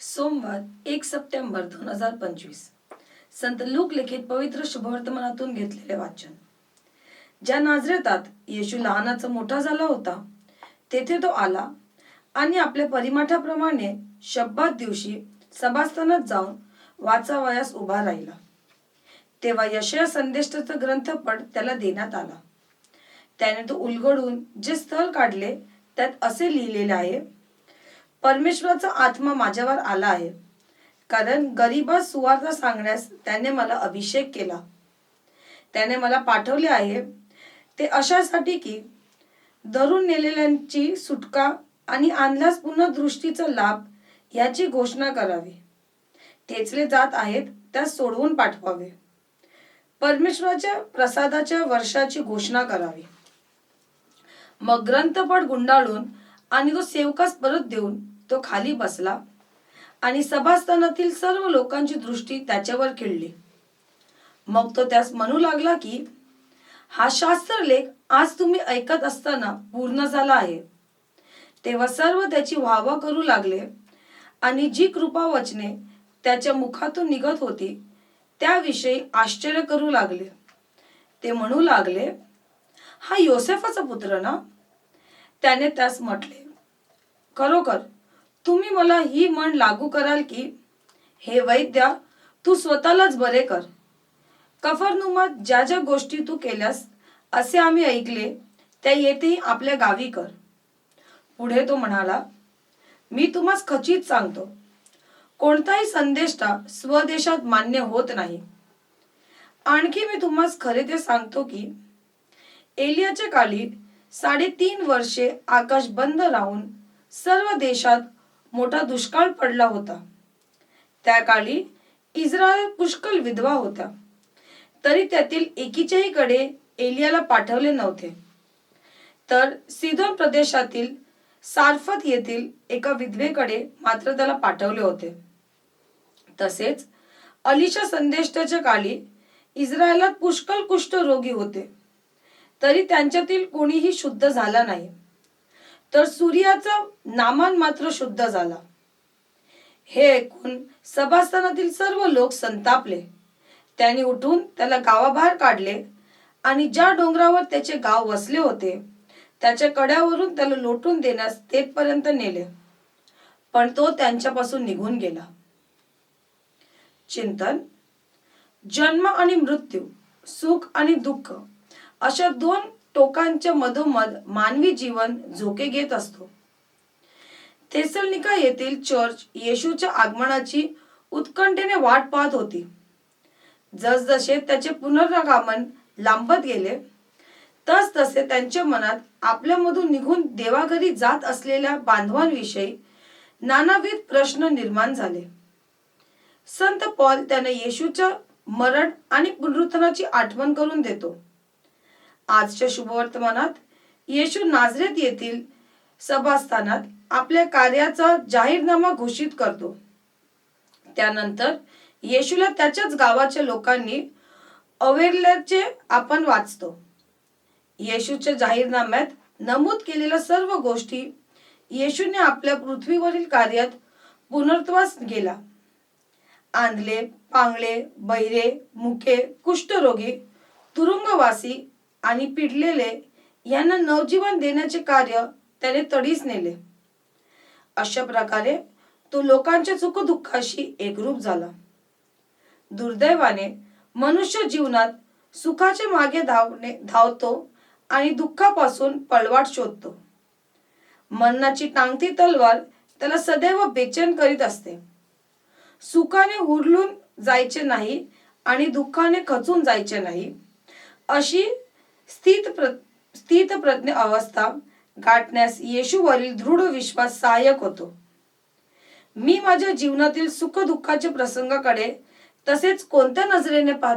सोमवार एक सप्टेंबर दोन हजार पंचवीस. संत लूक लिखित पवित्र शुभवर्तमानातून घेतलेले वाचन. ज्या नाजरेतात येशू लहानाचा मोठा झाला होता तेथे तो आला आणि आपल्या परिमाठाप्रमाणे शब्दात दिवशी सभास्थानात जाऊन वाचावयास उभा राहिला. तेव्हा यशया संदेष्टाचा ग्रंथपट त्याला देण्यात आला. त्याने तो उलगडून जे स्थळ काढले त्यात असे लिहिलेले आहे परमेश्वराचा आत्मा माझ्यावर आला आहे. कारण गरीबा सुवार्ता सांगण्यास त्याने मला अभिषेक केला. त्याने मला पाठवले आहे. ते अशासाठी की धरून नेलेल्यांची सुटका आणि आणल्यास पुन्हा दृष्टीचा लाभ याची घोषणा करावी. ठेचले जात आहेत त्यास सोडवून पाठवावे. परमेश्वराच्या प्रसादाच्या वर्षाची घोषणा करावी. मग ग्रंथपट गुंडाळून आणि तो सेवकास परत देऊन तो खाली बसला आणि सभास्थानातील सर्व लोकांची दृष्टी त्याच्यावर खिळली. मग तो त्यास म्हणू लागला की हा शास्त्रलेख आज तुम्ही ऐकत असताना पूर्ण झाला आहे. तेव्हा सर्व त्याची वाहवा करू लागले आणि जी कृपा वचने त्याच्या मुखातून निघत होती त्याविषयी आश्चर्य करू लागले. ते म्हणू लागले हा योसेफाचा पुत्र ना? त्याने त्यास म्हटले खरोखर तुम्ही मला ही म्हण लागू कराल की हे वैद्या तू स्वतःलाच बरे कर. कफरनुमात ज्या ज्या गोष्टी तू केल्यास असे आम्ही ऐकले त्या येथेही आपल्या गावी कर. पुढे तो म्हणाला मी तुम्हास खचित सांगतो. कोणताही संदेष्टा स्वदेशात मान्य होत नाही. आणखी मी तुम्हास खरे ते सांगतो की एलियाच्या काळी साडेतीन वर्षे आकाश बंद राहून सर्व देशात मोठा दुष्काळ पडला होता. त्या काळी इस्रायल पुष्कळ विधवा होता. तरी त्यातील एकीच्याही कडे एलियाला पाठवले नव्हते. तर सिदोन प्रदेशातील सारफत येथील एका विधवेकडे मात्र त्याला पाठवले होते. तसेच अलिशा संदेष्टाच्या काळी इस्रायलात पुष्कळ कुष्ठरोगी होते. तरी त्यांच्यातील कोणीही शुद्ध झाला नाही. तर सूर्याचा नामान मात्र शुद्ध झाला. हे ऐकून सभास्थानातील सर्व लोक संतापले. त्यांनी उठून त्याला गावाबाहेर काढले आणि ज्या डोंगरावर त्याचे गाव वसले होते त्याच्या कड्यावरून त्याला लोटून देण्यास तेथपर्यंत नेले. पण तो त्यांच्यापासून निघून गेला. चिंतन जन्म आणि मृत्यू सुख आणि दुःख अशा दोन टोकांच्या मधोमध मानवी जीवन झोके घेत असतो. थेसलनिका येथील चर्च येशूच्या आगमनाची उत्कंठेने वाट पाहत होती. जसजसे त्याचे पुनरागमन लांबत गेले तस तसे त्यांच्या मनात आपल्यामधून निघून देवाघरी जात असलेल्या बांधवांविषयी नानाविध प्रश्न निर्माण झाले. संत पॉल त्याने येशूच्या मरण आणि पुनरुत्थानाची आठवण करून देतो. आजच्या शुभवर्तमानात येशू नाझरेत येथील सभास्थानात आपल्या कार्याचा जाहीरनामा घोषित करतो. त्यानंतर येशूला त्याच्याच गावाच्या लोकांनी अवेरल्याचे आपण वाचतो. येशूच्या जाहीरनाम्यात नमूद केलेल्या सर्व गोष्टी येशूने आपल्या पृथ्वीवरील कार्यात पुनर्त्वास गेला आंधले पांगळे बैरे मुके कुष्ठरोगी तुरुंगवासी आणि पिडलेले यांना नवजीवन देण्याचे कार्य त्याने तडीस नेले. अशा प्रकारे तो लोकांच्या सुखदुःखाशी एकरूप झाला. दुर्दैवाने मनुष्य जीवनात सुखाचे मागे धावणे धावतो आणि दुःखापासून पळवाट शोधतो. मरणाची टांगती तलवार त्याला सदैव बेचैन करीत असते. सुखाने हुरलून जायचे नाही आणि दुःखाने खचून जायचे नाही अशी स्थित प्र स्थित प्रज्ञ अवस्था गाठण्यास येशूवरील दृढ विश्वास सहाय्यक होतो. मी माझ्या जीवनातील सुख दुःखाच्या प्रसंगाकडे तसेच कोणत्या नजरेने पाहतो?